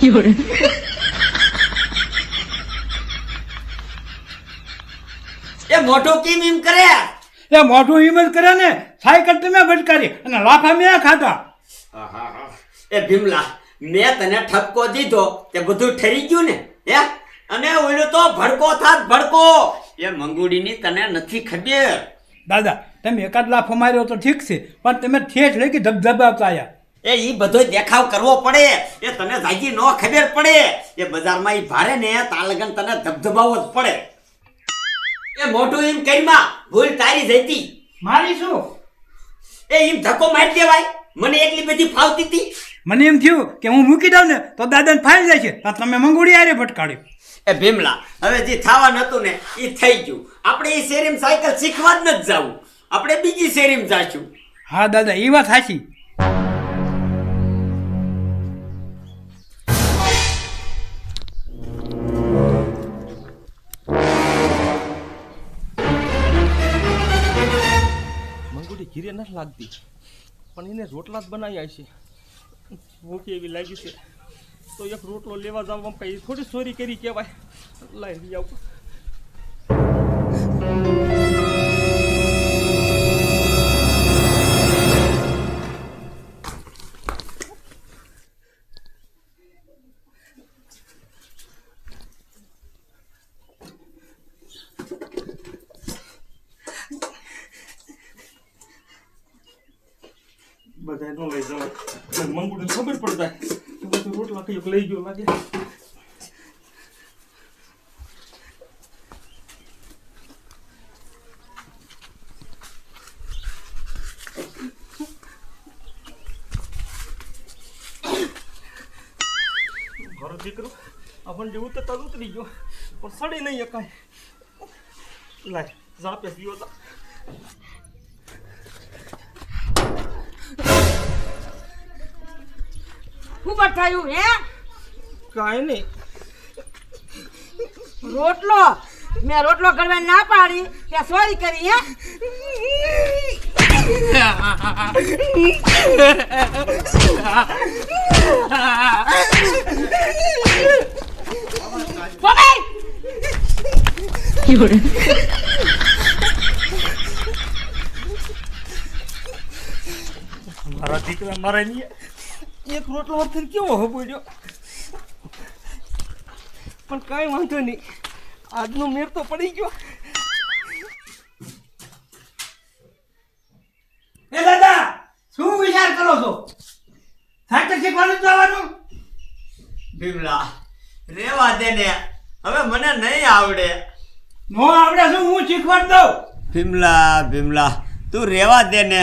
有人，એ મોટું કેમ એમ કરે? એ મોઢું એમ જ કરે ને સાયકલ તમે ભટકારી અને લાફા મેં ખાધા. એ ભીમલા મેં તને ઠપકો દીધો તે બધું ઠરી ગયું ને હે? અને ઓલો તો ભડકો થાત ભડકો. એ મંગુડીની તને નથી ખબર? દાદા તમે એકાદ લાફો માર્યો તો ઠીક છે પણ તમે ઠેઠ લઈ કે ધબધબાવતા આવ્યા એ ઈ બધો દેખાવ કરવો પડે. એ તને જાગી ન ખબર પડે. એ બજારમાં ઈ ભારે ને તાલગન તને ધબધબાવો જ પડે. એ મોટું એમ કરીમાં ભૂલ તારી જતી મારી શું? એ એમ ધક્કો મારી દેવાય. મને એટલી બધી ફાવતી હતી. મને એમ થયું કે હું મૂકી દઉં ને તો દાદાને ફાવી જાય છે. તો તમે મંગોડી આરે ભટકાડ્યું. એ ભીમલા હવે જે થવાનું હતું ને એ થઈ ગયું. આપણે એ શેરીમાં સાયકલ શીખવા જ નથી જવું. આપણે બીજી શેરીમાં જાશું. હા દાદા એ વાત સાચી ઘીરે નથી લાગતી. પણ એને રોટલા જ બનાવ્યા છે. ભૂખ એવી લાગી છે. તો એક રોટલો લેવા જવામાં કઈ થોડી ચોરી કરી કહેવાય. લાવી આવું બધા ન લઈ જવાય મંગુડીને ખબર પડતા. કે બધું રોટલા કંઈક લઈ ગયો લાગે. મારો દીકરો આપણને જેવું ઉતરતા ઉતરી ગયો. પણ સડી નહીં શકાય. લાય, ઝાપે પીવો તા. શું થયું હે? કાંઈ નહીં. રોટલો. મેં રોટલો કરવા ના પાડી. ત્યાં સોરી કરી હે? મારા દીકરા મારા ની એક રોટલો હાથે કેવો હબોડ્યો પણ કાંઈ વાંધો નહીં. આજનો મેર તો પડી ગયો. એ દાદા શું વિચાર કરો છો? સાચે શીખવાનું જવાનું? ભીમલા રેવા દે ને. હવે મને નહીં આવડે. નો આવડે શું હું શીખવાડ દઉં? ભીમલા ભીમલા તું રેવા દે ને.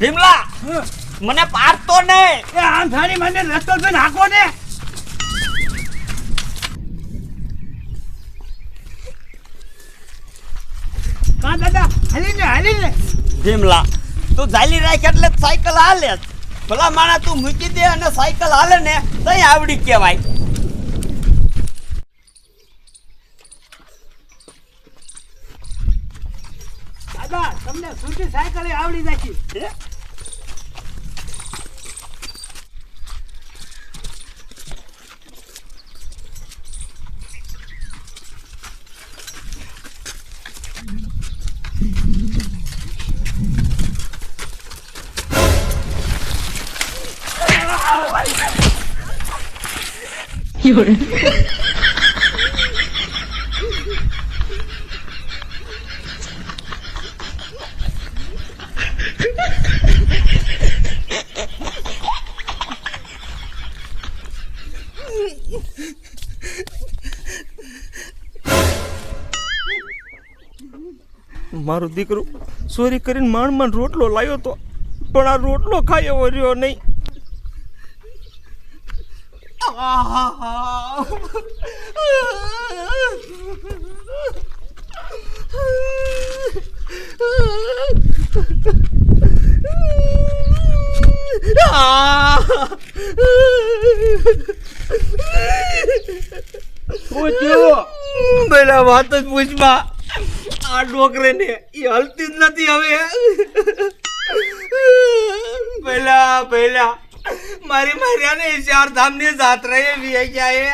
ભીમલા મને પારતો ને. એ આમ મને માને રસ્તો જોઈને નાખો ને. કા દાદા હાલી ને હાલી ને ભીમલા તું જાલી રાખ એટલે સાયકલ હાલે. ભલા માણા તું મૂકી દે અને સાયકલ હાલે ને તઈ આવડી કહેવાય દાદા તમને સૂટી સાયકલ આવડી નાખી હે? “ મારો દીકરો ચોરી કરીને માંડ માંડ રોટલો લાવ્યો તો, પણ આ રોટલો ખાઈ એવો રહ્યો નહીં. આ પૂછ્યું? પેલા વાત જ પૂછવા આ ડોકરે ને એ હલતી જ નથી હવે. પેલા પેલા મારી માર્યાને ચાર ધામની જાત્રા એ વી ગયા એ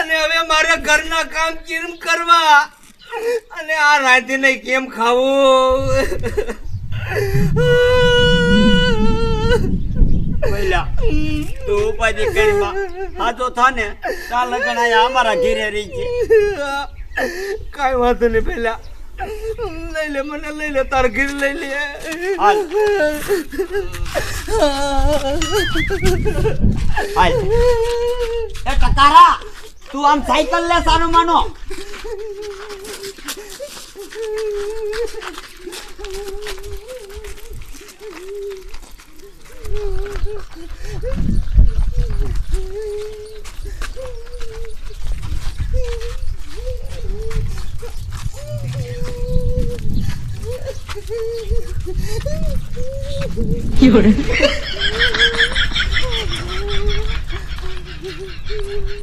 અને હવે મારે ઘરના કામ કેમ કરવા. અને આ રાધીને કેમ ખાવું? તું ઉપાધિ કરી હાજો થાને તા લગન આયા અમારા ઘેરે રહી છે. કાઈ વાંધો નહીં પેલા. લઈ લે મને લઈ લે તાર ઘેર લઈ લે. હાલ. હાલ. એ ટકારા તું આમ સાયકલ લે સારું માનો. 有人。